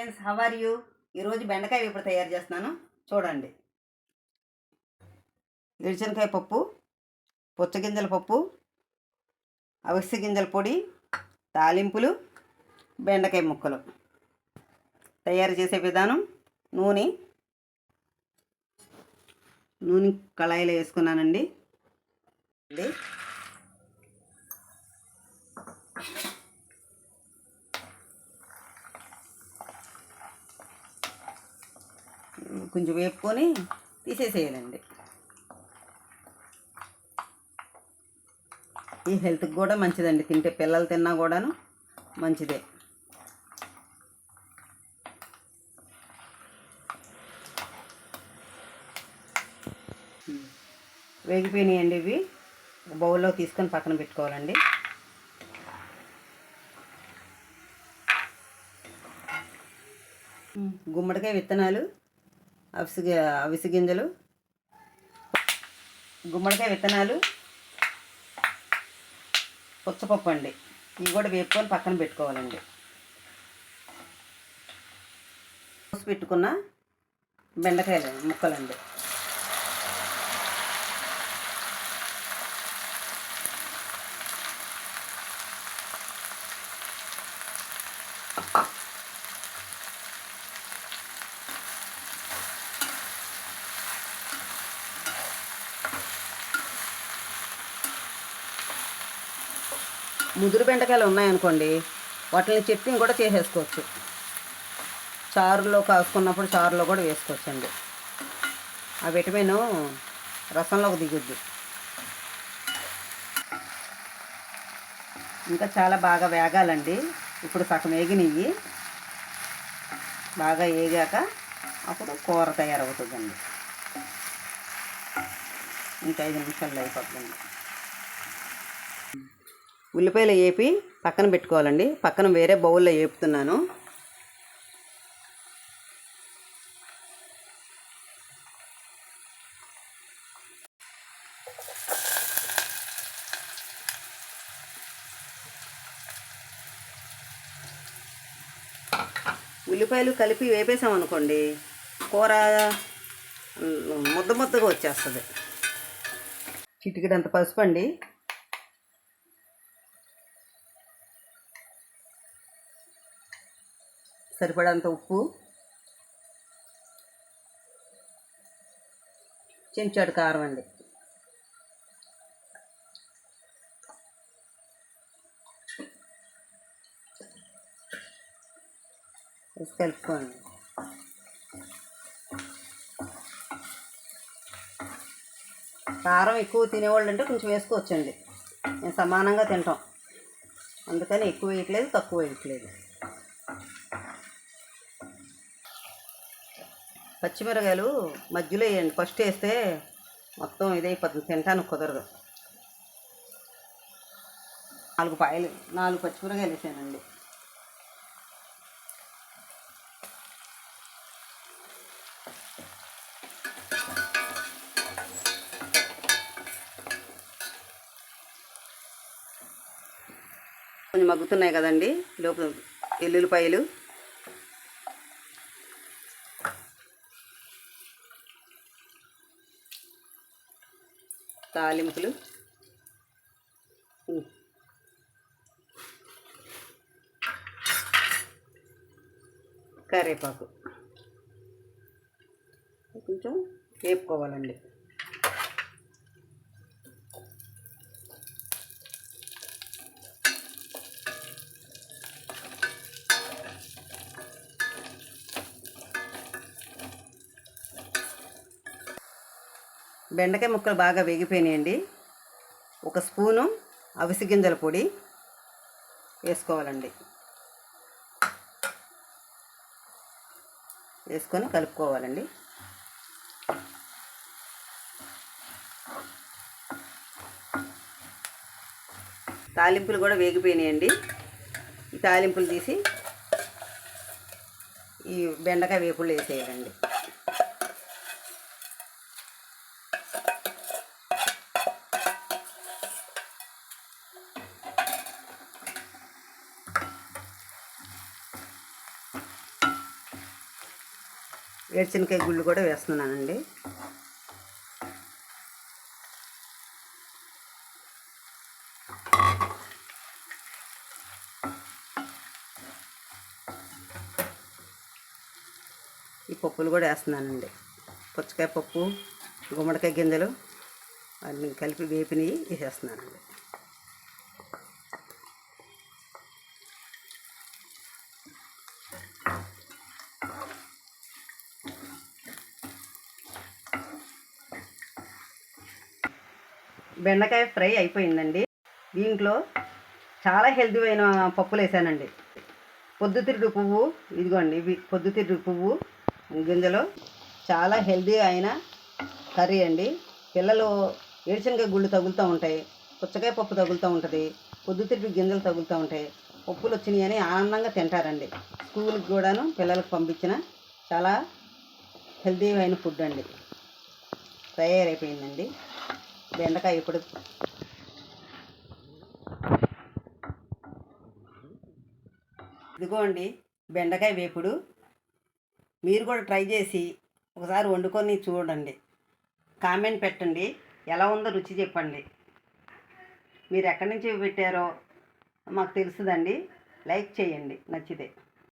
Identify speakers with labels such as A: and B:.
A: Friends how are you ఈరోజు బెండకాయ ఇప్పుడు తయారు చేస్తున్నాను. చూడండి. గిరిచనకాయ పప్పు పుచ్చగింజల పప్పు అవిసె గింజల పొడి తాలింపులు బెండకాయ ముక్కలు. తయారు చేసే విధానం నూనె. నూనె కళాయిలో వేసుకున్నానండి. కొంచెం వేపుకొని తీసేసేయాలండి. ఈ హెల్త్కి కూడా మంచిదండి. తింటే పిల్లలు తిన్నా కూడాను మంచిదే. వేగిపోయినాయండి ఇవి. బౌల్లో తీసుకొని పక్కన పెట్టుకోవాలండి. గుమ్మడికాయ విత్తనాలు అవిసి అవిసి గింజలు గుమ్మడికాయ విత్తనాలు పుచ్చపప్పు అండి. ఇవి కూడా వేపుకొని పక్కన పెట్టుకోవాలండి. కోసి పెట్టుకున్న బెండకాయలు ముక్కలండి. ముదురు బెండకాయలు ఉన్నాయనుకోండి వాటిని చట్నీ కూడా చేసేసుకోవచ్చు. చారులో కాసుకున్నప్పుడు చారులో కూడా వేసుకోవచ్చండి. ఆ విటమిన్ రసంలోకి దిగుద్ది. ఇంకా చాలా బాగా వేగాలండి. ఇప్పుడు సగం వేగినవి బాగా వేగాక అప్పుడు కూర తయారవుతుందండి. ఇంకా ఐదు నిమిషాల్లో అయిపోతుందండి. ఉల్లిపాయలు వేపి పక్కన పెట్టుకోవాలండి. పక్కన వేరే బౌల్లో వేపుతున్నాను ఉల్లిపాయలు కలిపి వేపేసాం అనుకోండి కూర ముద్ద ముద్దగా వచ్చేస్తుంది. చిటికెడంత పసుపు అండి సరిపడంత ఉప్పు. చెంచాడు కారం అండి. వేసి కలుపుకోండి. కారం ఎక్కువ తినేవాళ్ళు అంటే కొంచెం వేసుకోవచ్చండి. మేము సమానంగా తింటాం. అందుకని ఎక్కువ వేయట్లేదు తక్కువ వేయట్లేదు. పచ్చిమిరకాయలు మధ్యలో వేయండి. ఫస్ట్ వేస్తే మొత్తం ఇదైపోతుంది. తినటానికి కుదరదు. నాలుగు పాయలు నాలుగు పచ్చిమిరకాయలు వేసానండి. కొంచెం మగ్గుతున్నాయి కదండి. లోపు ఎల్లుల్లిపాయలు. తాలింపులు. కరివేపాకు. కొంచెం వేపుకోవాలండి. బెండకాయ ముక్కలు బాగా వేగిపోయినాయండి. ఒక స్పూను అవిసి గింజల పొడి వేసుకోవాలండి. వేసుకొని కలుపుకోవాలండి. తాలింపులు కూడా వేగిపోయినాయండి. ఈ తాలింపులు తీసి ఈ బెండకాయ వేపులు వేసేయాలండి. ఏడ్చినకాయ గుళ్ళు కూడా వేస్తున్నానండి. ఈ పప్పులు కూడా వేస్తున్నానండి. పుచ్చకాయ పప్పు గుమ్మడికాయ గింజలు అన్నీ కలిపి వేపినవి వేసేస్తున్నానండి. బెండకాయ ఫ్రై అయిపోయిందండి. దీంట్లో చాలా హెల్దీ అయిన పప్పులు వేసానండి. పొద్దుతిరుడు పువ్వు ఇదిగోండి ఇవి పొద్దుతిరుడు పువ్వు గింజలు. చాలా హెల్దీ అయిన కర్రీ అండి. పిల్లలు ఏడిచనకాయ గుళ్ళు తగులుతూ ఉంటాయి పుచ్చకాయ పప్పు తగులుతూ ఉంటుంది పొద్దుతిరుడు గింజలు తగులుతూ ఉంటాయి. పప్పులు వచ్చినాయి అని ఆనందంగా తింటారండి. స్కూల్కి కూడాను పిల్లలకు పంపించిన చాలా హెల్దీ అయిన ఫుడ్ అండి. తయారైపోయిందండి. బెండకాయ ఇప్పుడు ఇదిగోండి బెండకాయ వేపుడు. మీరు కూడా ట్రై చేసి ఒకసారి వండుకొని చూడండి. కామెంట్ పెట్టండి. ఎలా ఉందో రుచి చెప్పండి. మీరు ఎక్కడి నుంచి పెట్టారో మాకు తెలుసుదండి. లైక్ చేయండి. నచ్చితే.